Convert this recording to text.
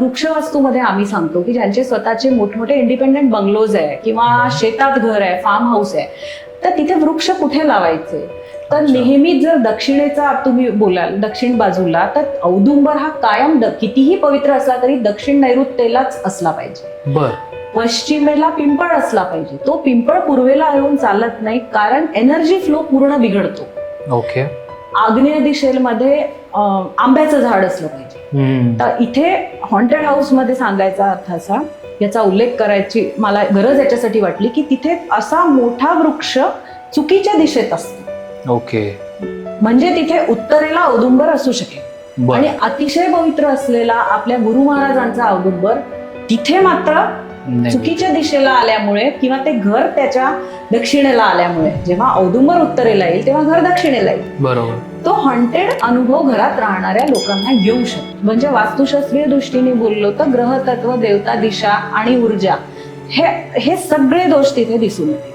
वृक्षवास्तूमध्ये आम्ही सांगतो की ज्यांचे स्वतःचे मोठमोठे इंडिपेंडेंट बंगलोज आहे किंवा शेतात घर आहे फार्म हाऊस आहे तर तिथे वृक्ष कुठे लावायचे? तर. नेहमीच जर दक्षिणेचा तुम्ही बोलाल दक्षिण बाजूला तर औदुंबर हा कायम कितीही पवित्र असला तरी दक्षिण नैऋत्येलाच असला पाहिजे. बर. पश्चिमेला पिंपळ असला पाहिजे. तो पिंपळ पूर्वेला येऊन चालत नाही कारण एनर्जी फ्लो पूर्ण बिघडतो. ओके आग्नेय दिशेमध्ये आंब्याचं झाड असलं पाहिजे. तर इथे हॉन्टेड हाऊसमध्ये सांगायचा अर्थ असा याचा उल्लेख करायची मला गरज याच्यासाठी वाटली की तिथे असा मोठा वृक्ष चुकीच्या दिशेत असतो ओके म्हणजे तिथे उत्तरेला औदुंबर असू शकेल आणि अतिशय पवित्र असलेला आपल्या गुरु महाराजांचा औदुंबर तिथे मात्र. चुकीच्या दिशेला आल्यामुळे किंवा ते घर त्याच्या दक्षिणेला आल्यामुळे जेव्हा औदुंबर उत्तरेला येईल तेव्हा घर दक्षिणेला येईल. बरोबर. तो हॉन्टेड अनुभव घरात राहणाऱ्या लोकांना येऊ शकतो. म्हणजे वास्तुशास्त्रीय दृष्टीने बोललो तर ग्रह तत्व देवता दिशा आणि ऊर्जा हे हे सगळे दोष तिथे दिसून येतील.